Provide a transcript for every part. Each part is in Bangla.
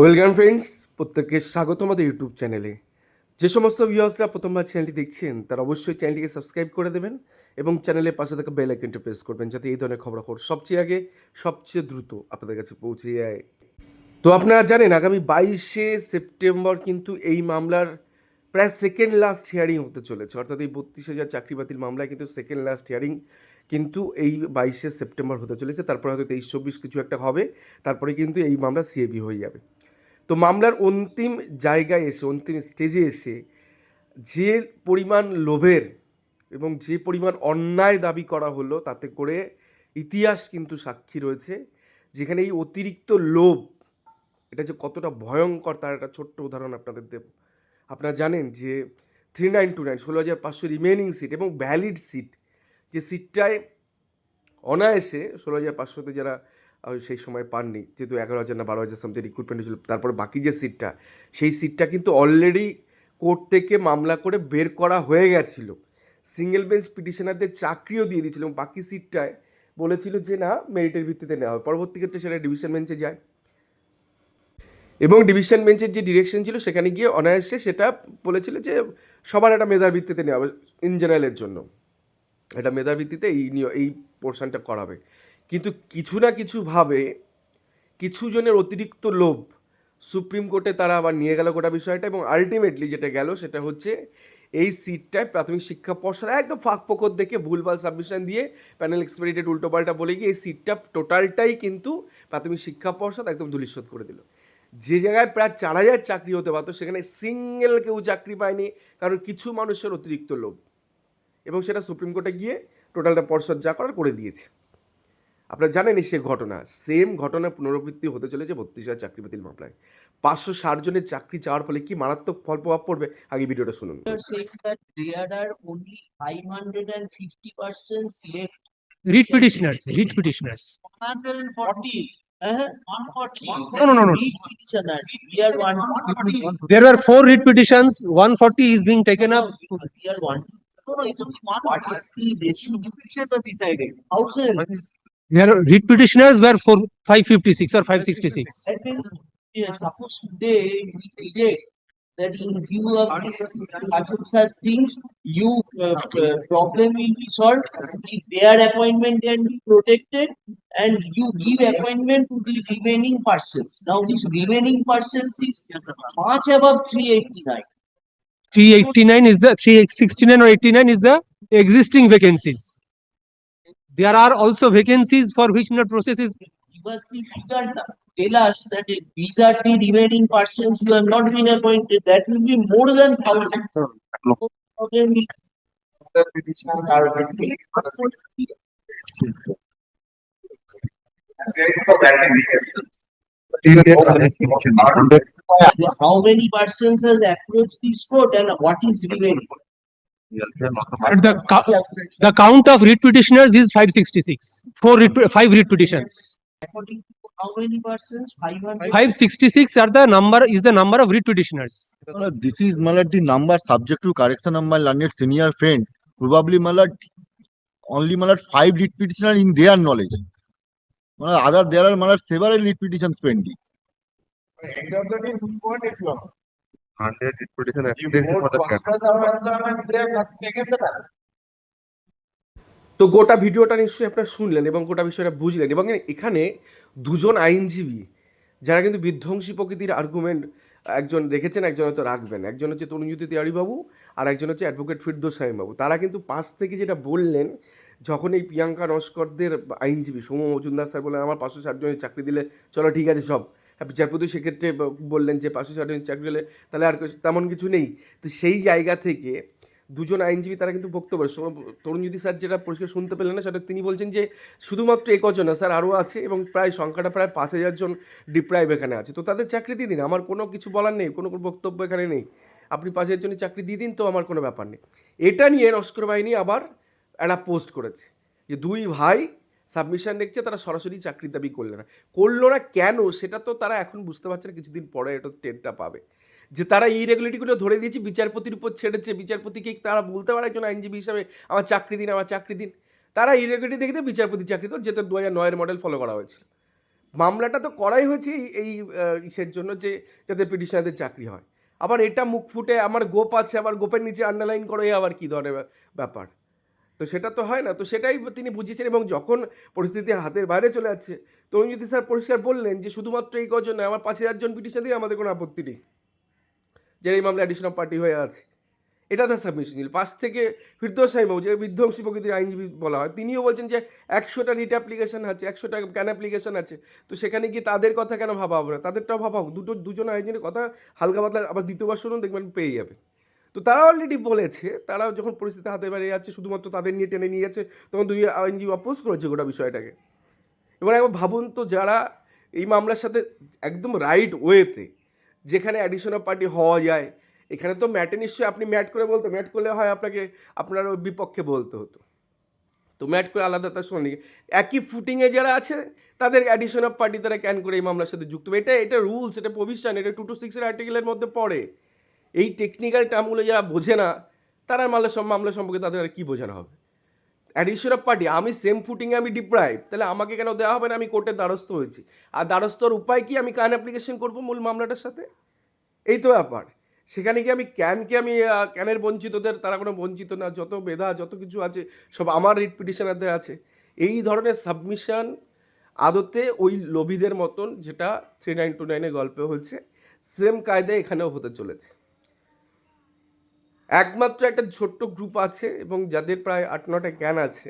ওয়েলকাম ফ্রেন্ডস, প্রত্যেককে স্বাগত আমাদের ইউটিউব চ্যানেলে। যে সমস্ত ভিউয়ার্সরা প্রথমবার চ্যানেলটি দেখছেন, তারা অবশ্যই চ্যানেলটিকে সাবস্ক্রাইব করে দেবেন এবং চ্যানেলের পাশে থাকা বেল আইকনটি প্রেস করবেন যাতে এই ধরনের খবরাখবর সবচেয়ে আগে, সবচেয়ে দ্রুত আপনাদের কাছে পৌঁছে যায়। তো আপনারা জানেন, আগামী বাইশে সেপ্টেম্বর কিন্তু এই মামলার প্রায় সেকেন্ড লাস্ট হিয়ারিং হতে চলেছে। অর্থাৎ এই বত্রিশ হাজার চাকরি বাতিল মামলায় কিন্তু সেকেন্ড লাস্ট হিয়ারিং কিন্তু এই বাইশে সেপ্টেম্বর হতে চলেছে। তারপরে হয়তো তেইশ, চব্বিশ কিছু একটা হবে, তারপরে কিন্তু এই মামলা সিএবি হয়ে যাবে। তো মামলার অন্তিম জায়গায় এসে, অন্তিম স্টেজে এসে যে পরিমাণ লোভের এবং যে পরিমাণ অন্যায় দাবি করা হলো, তাতে করে ইতিহাস কিন্তু সাক্ষী রয়েছে, যেখানে এই অতিরিক্ত লোভ, এটা যে কতটা ভয়ঙ্কর তার একটা ছোট্ট উদাহরণ আপনাদের দেব। আপনারা জানেন যে থ্রি নাইন টু নাইন ষোলো হাজার পাঁচশো রিমেনিং সিট এবং ভ্যালিড সিট যে সিটটায় অনায়াসে ষোলো হাজার পাঁচশোতে যারা সেই সময় পাননি। যেহেতু এগারো হাজার না বারো হাজার সামথিং রিক্রুটমেন্ট হয়েছিল। তারপর বাকি যে সিটটা সেই সিটটা কিন্তু অলরেডি কোর্ট থেকে মামলা করে বের করা হয়ে গেছিল। সিঙ্গেল বেঞ্চ পিটিশনারদের চাকরিও দিয়ে দিয়েছিল এবং বাকি সিটটায় বলেছিল যে, না মেরিটের ভিত্তিতে নেওয়া হবে। পরবর্তী ক্ষেত্রে সেটা ডিভিশন বেঞ্চে যায়। এবং ডিভিশন বেঞ্চের যে ডিরেকশন ছিল, সেখানে গিয়ে অনায়াসে সেটা বলেছিল যে, সবার একটা মেধার ভিত্তিতে নেওয়া হবে ইন জেনারেলের জন্য। এটা মেধার ভিত্তিতে এই নিয়- এই পোর্শনটা করাবে কিন্তু কিছু না কিছুভাবে কিছু জনের অতিরিক্ত লোভ সুপ্রিম কোর্টে তারা আবার নিয়ে গেল গোটা বিষয়টা এবং আলটিমেটলি যেটা গেল সেটা হচ্ছে এই সিটটায় প্রাথমিক শিক্ষা পর্ষদ একদম ফাঁক পোকর দেখে ভুলভাল সাবমিশন দিয়ে প্যানেল এক্সপেরিটেড উল্টোপাল্টা বলে গিয়ে এই সিটটা টোটালটাই কিন্তু প্রাথমিক শিক্ষা পর্ষদ একদম ধূলিসাৎ করে দিল। যে জায়গায় প্রায় চার হাজার চাকরি হতে পারতো, সেখানে সিঙ্গেল কেউ চাকরি পায়নি, কারণ কিছু মানুষের অতিরিক্ত লোভ। এবং সেটা সুপ্রিম কোর্টে গিয়ে টোটালটা পর্ষদ যা করার করে দিয়েছে। আপনারা জানেন সে ঘটনা। সেম ঘটনা পুনরাবৃত্তি হতে চলেছে বত্রিশ হাজার চাকরি বাতিল মামলায়। পাঁচশো ষাট জনের চাকরি চাওয়ার ফলে কি মারাত্মক ফল প্রভাব পড়বে? আগে ভিডিওটা শুনুন। উটসাইডেড Are read petitioners were for five fifty-six or five sixty-six. I think, yeah, suppose today we predict that in view of this such things, you uh, uh, problem will be solved. If their appointment can be protected and you give appointment to the remaining persons. Now this remaining persons is much above three eighty-nine. Three eighty-nine is the, three sixty-nine or eighty-nine is the existing vacancies. There are also vacancies for which not process is, Give us the figure, now. tell us that these are the remaining persons who have not been appointed. That will be more than thousand. Problem will How many persons has approached this court and what is remaining? The, the count of read petitioners is 566. Four read, five read petitions. According to how many persons? 500? 566 are the number is the number of read petitioners. This is Malad the number subject to correction of my learned senior friend. Probably Malad only Malad five read petitioners in their knowledge. Malad other there are Malad several read petitions pending. End of the day. 100 for the তো গোটা ভিডিওটা নিশ্চয়ই আপনারা শুনলেন এবং গোটা বিষয়টা বুঝলেন এবং এখানে দুজন আইনজীবী যারা কিন্তু বিধ্বংসী প্রকৃতির আর্গুমেন্ট একজন রেখেছেন একজন হয়তো রাখবেন। একজন হচ্ছে তরুণজ্যোতি তিওয়ারিবাবু আর একজন হচ্ছে অ্যাডভোকেট ফিরদোস সাহেববাবু তারা কিন্তু পাশ থেকে যেটা বললেন যখন এই প্রিয়াঙ্কা নস্করদের আইনজীবী সৌম্য মজুমদার স্যার বললেন আমার পাঁচশো চারজনের চাকরি দিলে চলো ঠিক আছে সব। বিচারপতি সেক্ষেত্রে বললেন যে পাঁচশো ষাট চাকরি হলে তাহলে আর তেমন কিছু নেই। তো সেই জায়গা থেকে দুজন আইনজীবী তারা কিন্তু বক্তব্য তরুণজ্যোতি স্যার যেটা পরিষ্কার শুনতে পেলেন না, সেটা তিনি বলছেন যে শুধুমাত্র একজন না, স্যার আরও আছে এবং প্রায় সংখ্যাটা প্রায় পাঁচ হাজার জন ডিপ্রাইভ এখানে আছে। তো তাদের চাকরি দিয়ে দিন। আমার কোনো কিছু বলার নেই, কোনো কোনো বক্তব্য এখানে নেই। আপনি পাঁচ হাজার জনের চাকরি দিয়ে দিন তো আমার কোনো ব্যাপার নেই। এটা নিয়ে নস্কর বাহিনী আবার একটা পোস্ট করেছে যে দুই ভাই সাবমিশন দেখছে তারা সরাসরি চাকরির দাবি করল না। করল না কেন? সেটা তো তারা এখন বুঝতে পারছে না, কিছুদিন পরে এটা টেনটা পাবে। যে তারা এই রেগুলেটিগুলো ধরে দিয়েছে, বিচারপতির উপর ছেড়েছে, বিচারপতিকে তারা বলতে পারে একজন আইনজীবী হিসাবে, আমার চাকরি দিন, আমার চাকরি দিন। তারা ইরেগুলারিটি দেখে বিচারপতি চাকরি তো যেটা দু হাজার নয়ের মডেল ফলো করা হয়েছিল। মামলাটা তো করাই হয়েছে এই- এই ইসের জন্য যে, যাতে পিটিশনারদের চাকরি হয়। আবার এটা মুখ ফুটে, আমার গোপ আছে আবার গোপের নিচে আন্ডারলাইন করে আবার কী ধরনের ব্যাপার? তো সেটা তো হয় না। তো সেটাই তিনি বুঝিয়েছেন এবং যখন পরিস্থিতি হাতের বাইরে চলে যাচ্ছে, তো যদি স্যার পরিষ্কার বললেন যে, শুধুমাত্র এই কজন নয়, আমার পাঁচ হাজার জন পিটিশনারই আমাদের কোনো আপত্তি নেই। যে এই মামলা অ্যাডিশনাল পার্টি হয়ে আছে। এটা তার সাবমিশন ছিল। পাশ থেকে ফিরদোস সাইমৌ যে বিধ্বংসী প্রকৃতির আইনজীবী বলা হয়, তিনিও বলছেন যে, একশোটা রিট অ্যাপ্লিকেশন আছে, একশোটা ক্যান অ্যাপ্লিকেশন আছে। তো সেখানে গিয়ে তাদের কথা কেন ভাবা হবে না? তাদেরটাও ভাবা হোক। দুটো, দুজন আইনজীবীর কথা হালকা পাতলা, আবার দ্বিতীয়বার শুনুন, দেখবেন পেয়ে যাবে। তো তারা অলরেডি বলেছে তারা যখন পরিস্থিতি হাতে বেড়ে যাচ্ছে, শুধুমাত্র তাদের নিয়ে টেনে নিয়ে যাচ্ছে, তখন দুই আইনজীবী অপোজ করেছে গোটা বিষয়টাকে। এবার একবার ভাবুন তো যারা এই মামলার সাথে একদম রাইট ওয়েতে যেখানে অ্যাডিশনাল পার্টি হওয়া যায়, এখানে তো ম্যাটে নিশ্চয়ই আপনি ম্যাট করে বলতো ম্যাট করলে হয় আপনাকে, আপনার ওই বিপক্ষে বলতে হতো। তো ম্যাট করে আলাদা তার সঙ্গে একই ফুটিংয়ে যারা আছে, তাদের অ্যাডিশন অফ পার্টি তারা ক্যান করে এই মামলার সাথে যুক্ত এটা এটা রুলস এটা প্রভিশন এটা টু টু সিক্সের আর্টিকেলের মধ্যে পড়ে। এই টেকনিক্যাল টার্মগুলো যারা বোঝে না, তারা মামলা মামলা সম্পর্কে তাদের আর কী বোঝানো হবে? অ্যাডিশন অফ পার্টি আমি সেম ফুটিংয়ে আমি ডিপ্রাইভ তাহলে আমাকে কেন দেওয়া হবে না? আমি কোর্টের দ্বারস্থ হয়েছি। আর দ্বারস্থর উপায় কি? আমি কান অ্যাপ্লিকেশন করব মূল মামলাটার সাথে? এই তো ব্যাপার। সেখানে কি আমি ক্যানকে আমি ক্যানের বঞ্চিতদের, তারা কোনো বঞ্চিত না, যত বেধা যত কিছু আছে, সব আমার রিট পিটিশনারদের আছে। এই ধরনের সাবমিশন আদতে ওই লোভীদের মতন যেটা থ্রি নাইন টু নাইনের গল্পে হয়েছে সেম কায়দায় এখানেও হতে চলেছে। একমাত্র একটা ছোট্ট গ্রুপ আছে এবং যাদের প্রায় আট নটা জ্ঞান আছে,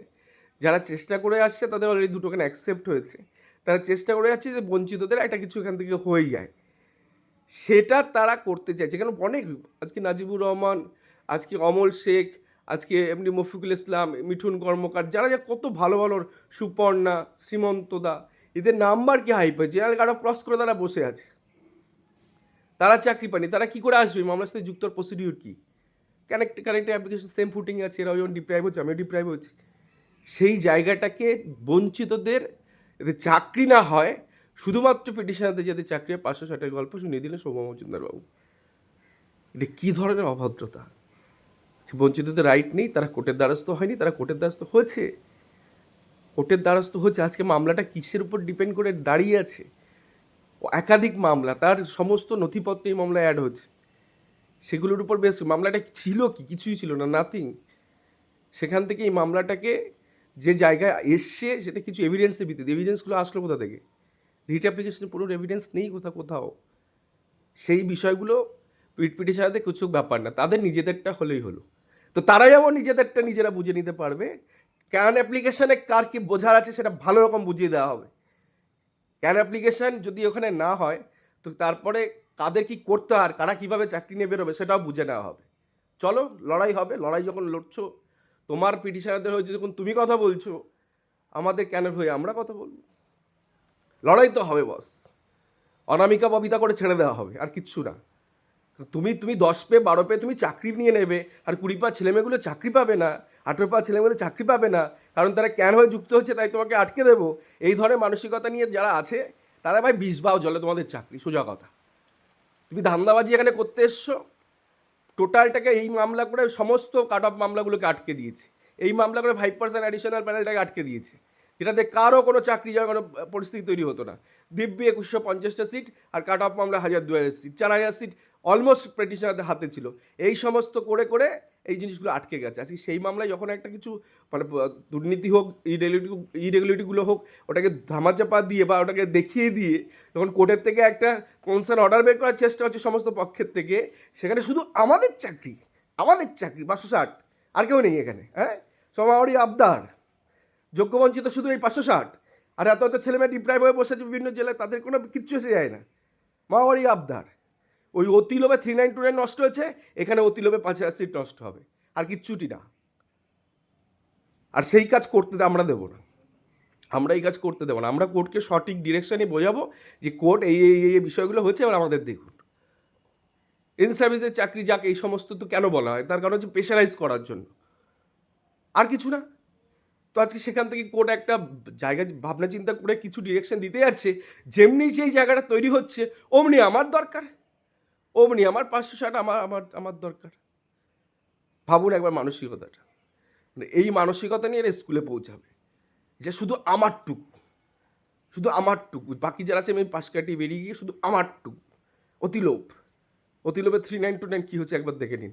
যারা চেষ্টা করে আসছে তাদের অলরেডি দুটো জ্ঞান অ্যাকসেপ্ট হয়েছে। তারা চেষ্টা করে যাচ্ছে যে বঞ্চিতদের একটা কিছু এখান থেকে হয়ে যায়। সেটা তারা করতে চাইছে কেন? অনেক আজকে নাজিবুর রহমান, আজকে অমল শেখ, আজকে এমনি মফিকুল ইসলাম, মিঠুন কর্মকার, যারা যা কত ভালো ভালো সুপর্ণা শ্রীমন্তদা এদের নাম্বার কি হাইপ হয়েছে? যারা গাড়া ক্রস করে তারা বসে আছে। তারা চাকরি পায়নি। তারা কি করে আসবে? মামলার সাথে যুক্ত প্রসিডিউর কি? Connect connect application same footing আছে এরাও যেমন ডিপ্রাইভ হচ্ছে আমিও ডিপ্রাইভ হচ্ছি। সেই জায়গাটাকে বঞ্চিতদের যাতে চাকরি না হয় শুধুমাত্র পিটিশনারদের যাতে চাকরি হয় পাঁচশো ষাটের গল্প শুনিয়ে দিলেন সৌম্য মজুমদারবাবু। এটা কী ধরনের অভদ্রতা? আচ্ছা, বঞ্চিতদের রাইট নেই তারা কোর্টের দ্বারস্থ হয়নি তারা কোর্টের দ্বারস্থ হয়েছে। কোর্টের দ্বারস্থ হচ্ছে আজকে মামলাটা কিসের উপর ডিপেন্ড করে দাঁড়িয়ে আছে? একাধিক মামলা তার সমস্ত নথিপত্র এই মামলায় অ্যাড হচ্ছে। সেগুলোর উপর বেশ মামলাটা ছিল কি? কিছুই ছিল না নাথিং সেখান থেকে এই মামলাটাকে যে জায়গায় এসছে সেটা কিছু এভিডেন্সের ভিত্তিতে। এভিডেন্সগুলো আসলো কোথা থেকে? রিট অ্যাপ্লিকেশনে পুরো এভিডেন্স নেই কোথাও কোথাও। সেই বিষয়গুলো পিট পিটিশনারদের কিছু ব্যাপার না, তাদের নিজেদেরটা হলেই হলো। তো তারা যেমন নিজেদেরটা নিজেরা বুঝে নিতে পারবে ক্যান অ্যাপ্লিকেশানে কার কী বোঝার আছে সেটা ভালো রকম বুঝিয়ে দেওয়া হবে। ক্যান অ্যাপ্লিকেশান যদি ওখানে না হয়, তো তারপরে কাদের কি করতে আর কারা কীভাবে চাকরি নিয়ে বেরোবে সেটাও বুঝে নেওয়া হবে। চলো, লড়াই হবে, লড়াই যখন লড়ছো, তোমার পিটিশনারদের হয়েছে যখন তুমি কথা বলছো, আমাদের ক্যানের হয়ে আমরা কথা বলব? লড়াই তো হবে বস অনামিকা ববিতা করে ছেড়ে দেওয়া হবে, আর কিচ্ছু না। তুমি তুমি দশ পে, বারো পে তুমি চাকরি নিয়ে নেবে, আর কুড়ি পা ছেলেমেয়েগুলো চাকরি পাবে না, আঠেরো পা ছেলেমেয়েগুলো চাকরি পাবে না, কারণ তারা ক্যান হয়ে যুক্ত হচ্ছে তাই তোমাকে আটকে দেবো। এই ধরনের মানসিকতা নিয়ে যারা আছে, তারা ভাই বিষ বাও জলে তোমাদের চাকরি, সোজা কথা। তুমি ধান্দাবাজি এখানে করতে এসছো? টোটালটাকে এই মামলা করে সমস্ত কাট অফ মামলাগুলোকে আটকে দিয়েছে। এই মামলা করে ফাইভ পার্সেন্ট অ্যাডিশনাল প্যানেলটাকে আটকে দিয়েছে। যেটাতে কারও কোনো চাকরি যাওয়ার কোনো পরিস্থিতি তৈরি হতো না। দিব্যি একুশশো পঞ্চাশটা সিট আর কাট অফ মামলা হাজার দু হাজার সিট চার হাজার সিট অলমোস্ট পিটিশনারদের হাতে ছিল। এই সমস্ত করে করে এই জিনিসগুলো আটকে গেছে। আজকে সেই মামলায় যখন একটা কিছু মানে দুর্নীতি হোক ইরেগুলিটি ইরেগুলিটিগুলো হোক, ওটাকে ধামাচাপা দিয়ে বা ওটাকে দেখিয়ে দিয়ে যখন কোর্টের থেকে একটা কনসার্ন অর্ডার বের করার চেষ্টা হচ্ছে সমস্ত পক্ষের থেকে, সেখানে শুধু আমাদের চাকরি আমাদের চাকরি, পাঁচশো ষাট। আর কেউ নেই এখানে হ্যাঁ? সমাওয়ারি আবদার, যোগ্যবঞ্চিত শুধু এই পাঁচশো ষাট। আর এত এত ছেলেমেয়ে ডিপ্রাইভ হয়ে বসেছে বিভিন্ন জেলায়, তাদের কোনো কিচ্ছু এসে যায় না। মাওয়ারি আবদার। ওই অতি লোভে থ্রি নাইন টু নাইন নষ্ট হয়েছে, এখানে অতি লোভে পাঁচ হাজার সিট নষ্ট হবে। আর কিচ্ছুটি না। আর সেই কাজ করতে আমরা দেবো না। আমরা এই কাজ করতে দেবো না। আমরা কোর্টকে সঠিক ডিরেকশনে বোঝাবো যে কোর্ট এই এই এই বিষয়গুলো হচ্ছে এবার আমাদের দেখুন। ইন সার্ভিসের চাকরি যাক, এই সমস্ত তো কেন বলা হয়? তার কারণ হচ্ছে প্রেশারাইজ করার জন্য। আর কিছু না। তো আজকে সেখান থেকে কোর্ট একটা জায়গা ভাবনা চিন্তা করে কিছু ডিরেকশন দিতে যাচ্ছে। যেমনি সেই জায়গাটা তৈরি হচ্ছে, অমনি আমার দরকার। অমনি আমার পাঁচশো ষাট, আমার আমার আমার দরকার। ভাবুন একবার মানসিকতাটা। মানে এই মানসিকতা নিয়ে এরা স্কুলে পৌঁছাবে। যে শুধু আমারটুকু শুধু আমারটুকু। বাকি যারা আছে, আমি পাশ কাটিয়ে বেরিয়ে গিয়ে শুধু আমারটুকু। অতিলোভ। অতিলোভে থ্রি নাইন টু নাইন কী হচ্ছে একবার দেখে নিন।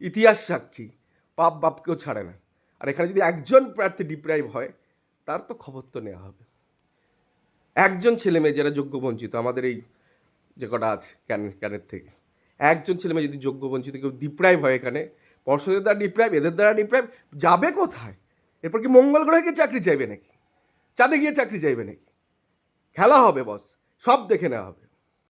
ইতিহাস সাক্ষী, পাপ বাপকেও ছাড়ে না। আর এখানে যদি একজন প্রার্থী ডিপ্রাইভ হয়, তার তো খবর তো নেওয়া হবে। একজন ছেলে মেয়ে যারা যোগ্য বঞ্চিত, আমাদের এই যে কটা আছে, ক্যান, ক্যানের থেকে। একজন ছেলে মেয়ে যদি যোগ্য বঞ্চিত কেউ ডিপ্রাইভ হয় এখানে পর্ষদের দ্বারা ডিপ্রাইভ এদের দ্বারা ডিপ্রাইভ যাবে কোথায়? এরপর কি মঙ্গল গ্রহে গিয়ে চাকরি চাইবে নাকি? চাঁদে গিয়ে চাকরি চাইবে নাকি? খেলা হবে বস সব দেখে নেওয়া হবে।